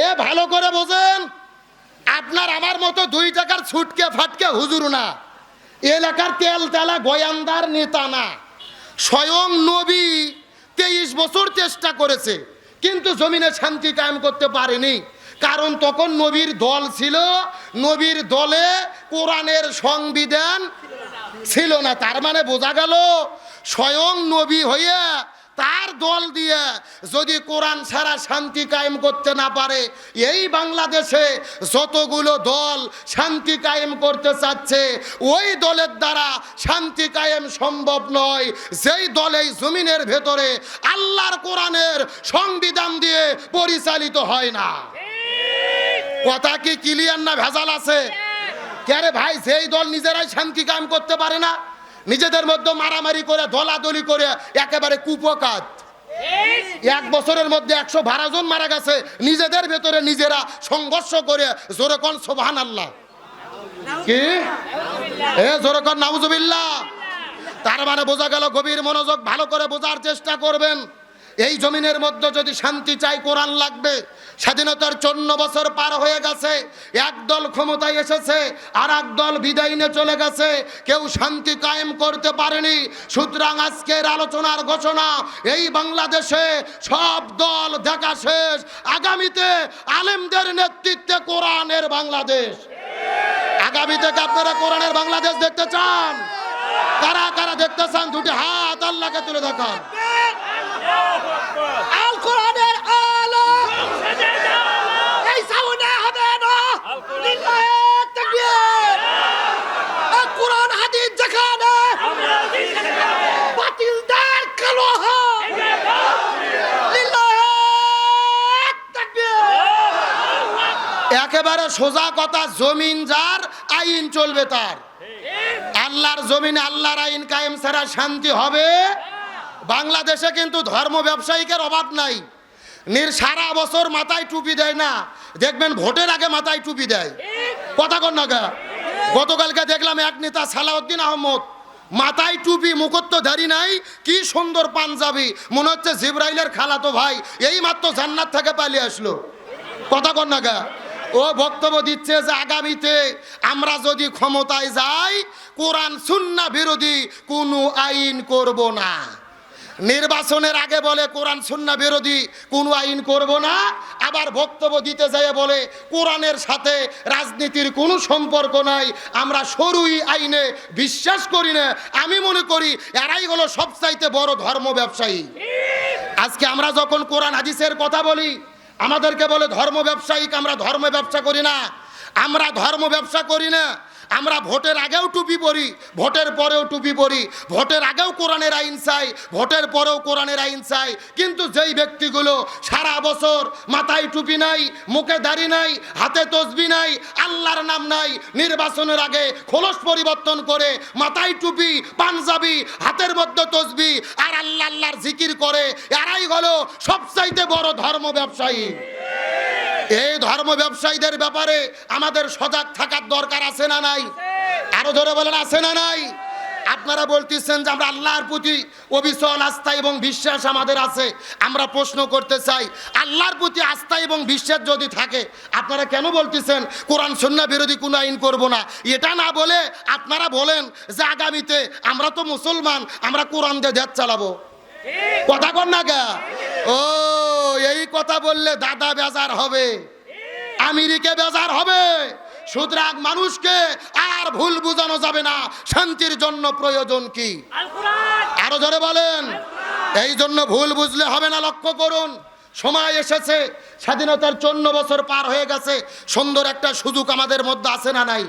এ ভালো করে বোঝেন, আপনার আমার মতো দুই টাকার ছুটকে ফাটকে হুজুর না। এলাকার তেল তেলা গয়ান্দার নেতা না। স্বয়ং নবী তেইশ বছর চেষ্টা করেছে, কিন্তু জমিনে শান্তি কায়েম করতে পারেনি। কারণ তখন নবীর দল ছিল, নবীর দলে কোরআনের সংবিধান ছিল না। তার মানে বোঝা গেল, স্বয়ং নবী হয়ে তার দল দিয়ে যদি কোরআন ছাড়া শান্তি কায়েম করতে না পারে এই বাংলাদেশে যতগুলো দল শান্তি কায়েম করতে চাচ্ছে ওই দলের দ্বারা শান্তি কায়েম সম্ভব নয়। যেই দল এই জমিনের ভেতরে আল্লাহর কোরআনের সংবিধান দিয়ে পরিচালিত হয় না। কথা কি ক্লিয়ার না ভেজাল আছে? কে ভাই সেই দল নিজেরাই শান্তি কায়েম করতে পারে না? নিজেদের মধ্যে মারামারি করে, দলাদলি করে, একেবারে কুপকাত। এক বছরের মধ্যে একশো বারো জন মারা গেছে, নিজেদের ভেতরে নিজেরা সংঘর্ষ করে, জোরকন সোভান আল্লাহ কি? এ জোরে নাউজুবিল্লাহ। তার মানে বোঝা গেল গভীর মনোযোগ ভালো করে বোঝার চেষ্টা করবেন। এই জমিনের মধ্যে যদি শান্তি চাই, কোরআন লাগবে। স্বাধীনতার চন্ন বছর পার হয়ে গেছে, এক দল ক্ষমতায় এসেছে আর দল বিদায় নিয়ে চলে গেছে। কেউ শান্তি কায়েম করতে পারেনি। সুতরাং আজকের আলোচনার ঘোষণা, এই বাংলাদেশে সব দল দেখা শেষ। আগামীতে আলেমদের নেতৃত্বে কোরআনের বাংলাদেশ। আগামীতে কি আপনারা কোরআনের বাংলাদেশ দেখতে চান? কারা কারা দেখতে চান? দুটি হাত আল্লাহকে তুলে দেখান। আল। কোরআনের কোরআন, হাদিস যেখানে বাতিলদের কালো হাত একেবারে সোজা কথা, জমিন যার আইন চলবে তার। আল্লাহর জমিনে আল্লাহর আইন কায়েম ছাড়া শান্তি হবে বাংলাদেশে কিন্তু ধর্ম ব্যবসায়িকের অভাব নাই। নির সারা বছর মাথায় টুপি দেয় না। দেখবেন ভোটের আগে মাথায় টুপি দেয়। কথা কন না? গতকালকে দেখলাম এক নেতা সালাউদ্দিন আহমদ, মাথায় টুপি, মুখত্ব ধারি নাই। কি সুন্দর পাঞ্জাবি। মনে হচ্ছে জিব্রাইলের খালাতো ভাই। এই মাত্র জান্নাত থেকে পালিয়ে আসলো। কথা কন না? ও বক্তব্য দিচ্ছে যে আগামীতে আমরা যদি ক্ষমতায় যাই, কোরআন সুন্না বিরোধী কোনো আইন করব না। নির্বাচনের আগে বলে, কোরআন সুন্না বিরোধী, কোনো আইন করব না। আবার বক্তব্য দিতে যায় বলে, কোরআনের সাথে রাজনীতির কোনো সম্পর্ক নাই, আমরা সরুই আইনে বিশ্বাস করি না। আমি মনে করি, এরাই হলো সবচাইতে বড় ধর্ম ব্যবসায়ী। আজকে আমরা যখন কোরআন হাদিসের কথা বলি, আমাদেরকে বলে, ধর্ম ব্যবসায়িক আমরা ধর্ম ব্যবসা করি না। আমরা ধর্ম ব্যবসা করি না। আমরা ভোটের আগেও টুপি পরি, ভোটের পরেও টুপি পরি, ভোটের আগেও কোরআনের আইন চাই, ভোটের পরেও কোরআনের আইন চাই, কিন্তু যেই ব্যক্তিগুলো সারা বছর মাথায় টুপি নাই, মুখে দাড়ি নাই, হাতে তসবি নাই, আল্লাহর নাম নাই, নির্বাচনের আগে খোলস পরিবর্তন করে মাথায় টুপি, পাঞ্জাবি, হাতের মধ্যে তসবি, আর আল্লাহ আল্লাহর জিকির করে, এরাই হলো সবচাইতে বড় ধর্ম ব্যবসায়ী। এই ধর্ম ব্যবসায়ীদের ব্যাপারে আমাদের সজাগ থাকার দরকার আছে না নাই? আরও ধরে বলেন, আছে না নাই? আপনারা বলতেছেন যে আমরা আল্লাহর প্রতি অবিচল আস্থা এবং বিশ্বাস আমাদের আছে। আমরা প্রশ্ন করতে চাই, আল্লাহর প্রতি আস্থা এবং বিশ্বাস যদি থাকে, আপনারা কেন বলতেছেন কোরআন সন্না বিরোধী কোনো আইন করব না? এটা না বলে আপনারা বলেন যে আগামীতে আমরা তো মুসলমান, আমরা কোরআন দিয়ে দেশ চালাবো। কথা কর না গা ও এই কথা বললে দাদা বেজার হবে। আমেরিকা বেজার হবে। সুতরাং মানুষকে আর ভুল বোঝানো যাবে না। শান্তির জন্য প্রয়োজন কি? আরও ধরে বলেন। এই জন্য ভুল বুঝলে হবে না লক্ষ্য করুন। সময় এসেছে স্বাধীনতার চন্ন বছর পার হয়ে গেছে। সুন্দর একটা সুযোগ আমাদের মধ্যে আছে না নাই?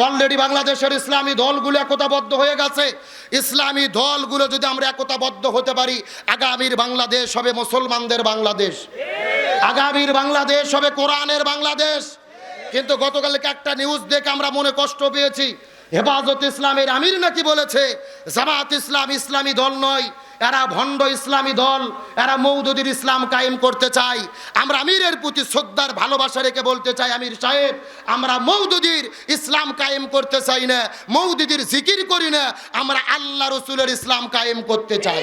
অলরেডি বাংলাদেশের ইসলামী দলগুলো একতাবদ্ধ হয়ে গেছে। ইসলামী দলগুলো যদি আমরা একতাবদ্ধ হতে পারি, আগামীর বাংলাদেশ হবে মুসলমানদের বাংলাদেশ। আগামীর বাংলাদেশ হবে কোরআনের বাংলাদেশ। কিন্তু গতকালকে একটা নিউজ দেখে আমরা মনে কষ্ট পেয়েছি। হেফাজত ইসলামের আমির নাকি বলেছে, জামাত ইসলাম ইসলামী দল নয় এরা ভণ্ড ইসলামী দল, এরা মৌদুদির ইসলাম কায়েম করতে চাই আমরা আমিরের প্রতি শ্রদ্ধার ভালোবাসা রেখে বলতে চাই, আমির সাহেব, আমরা মৌদুদির ইসলাম কায়েম করতে চাই না, মৌদুদির জিকির করি না, আমরা আল্লাহ রসুলের ইসলাম কায়েম করতে চাই।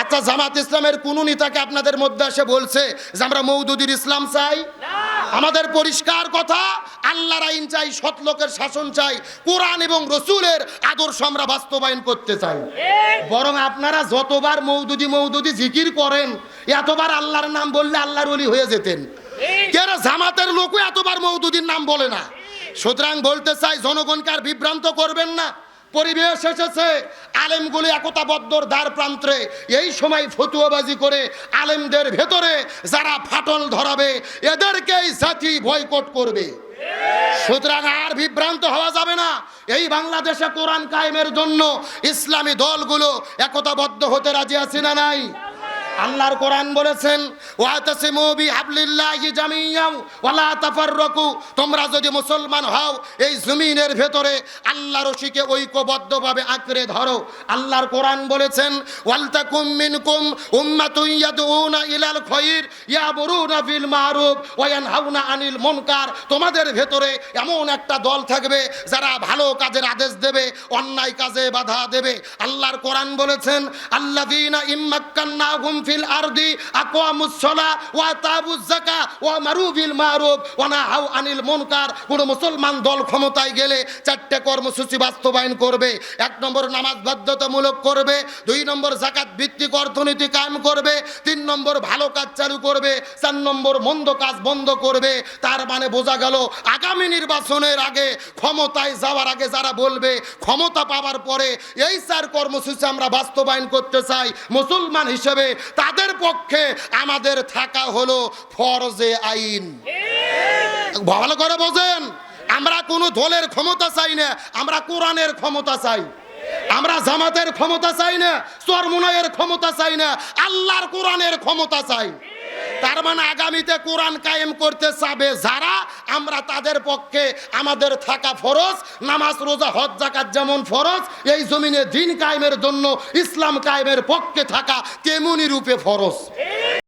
আচ্ছা জামাত ইসলামের কোন নেতাকে আপনাদের মধ্যে এসে বলছে যে আমরা মৌদুদির ইসলাম চাই? আমাদের পরিষ্কার কথা, আল্লাহর আইন চাই, সৎ লোকের শাসন চাই, কোরআন এবং রসুলের আদর্শ আমরা বাস্তবায়ন করতে চাই। বরং আপনারা যতবার মৌদুদি মৌদুদি জিকির করেন, এতবার আল্লাহর নাম বললে আল্লাহর অলি হয়ে যেতেন। কেন জামাতের লোকও এতবার মৌদুদির নাম বলে না? সুতরাং বলতে চাই, জনগণকে আর বিভ্রান্ত করবেন না। পরিবেশ এসেছে। আলেমগুলি একতাবদ্ধর দ্বার প্রান্তে এই সময় ফতুয়াবাজি করে আলেমদের ভেতরে যারা ফাটল ধরাবে, এদেরকেই জাতি বয়কট করবে। সুতরাং আর বিভ্রান্ত হওয়া যাবে না। এই বাংলাদেশে কোরআন কায়েমের জন্য ইসলামী দলগুলো একতাবদ্ধ হতে রাজি আছে না নাই? আল্লাহর কোরআন বলেছেন তোমরা যদি মুসলমান হও, এই জমিনের ভেতরে আল্লাহ রশিকে ঐক্যবদ্ধভাবে আঁকড়ে ধরো। আল্লাহর কোরআন বলেছেন, ওয়ালতাকুম মিনকুম উম্মাতুন ইয়াদউনা ইলাল খায়র ইয়ামুরুনা বিল মারুফ ওয়া ইয়ানহাউনা আনিল মুনকার। তোমাদের ভেতরে এমন একটা দল থাকবে, যারা ভালো কাজের আদেশ দেবে, অন্যায় কাজে বাধা দেবে। আল্লাহর কোরআন বলেছেন, আল্লাযীনা ইম্মাক্কান্নাহুম ফিল আরদি আকওয়ামুস ওয়া তাবুজ ওয়া মারু মারুফ ওয়া নাহাউ আনিল মুনকার। কোন মুসলমান দল ক্ষমতায় গেলে চারটে কর্মসূচি বাস্তবায়ন করবে, এক নম্বর নামাজ বাধ্যতামূলক করবে, দুই নম্বর জাকাত ভিত্তিক অর্থনীতি কায়েম করবে, তিন নম্বর ভালো কাজ চালু করবে, চার নম্বর মন্দ কাজ বন্ধ করবে। তার মানে বোঝা গেল, আগামী নির্বাচনের আগে ক্ষমতায় যাওয়ার আগে যারা বলবে ক্ষমতা পাওয়ার পরে এই চার কর্মসূচি আমরা বাস্তবায়ন করতে চাই, মুসলমান হিসেবে তাদের পক্ষে আমাদের থাকা হলো ফরজে আইন। ভালো করে বোঝেন, আমরা কোনো দলের ক্ষমতা চাই না, আমরা কোরআনের ক্ষমতা চাই। আমরা জামাতের ক্ষমতা চাই না চরমুনায়ের ক্ষমতা চাই না, আল্লাহর কোরআনের ক্ষমতা চাই। তার মানে আগামীতে কোরআন কায়েম করতে চাবে যারা, আমরা তাদের পক্ষে আমাদের থাকা ফরজ, নামাজ, রোজা, হজ জাকাত যেমন ফরজ, এই জমিনে দিন কায়েমের জন্য ইসলাম কায়েমের পক্ষে থাকা তেমনি রূপে ফরজ।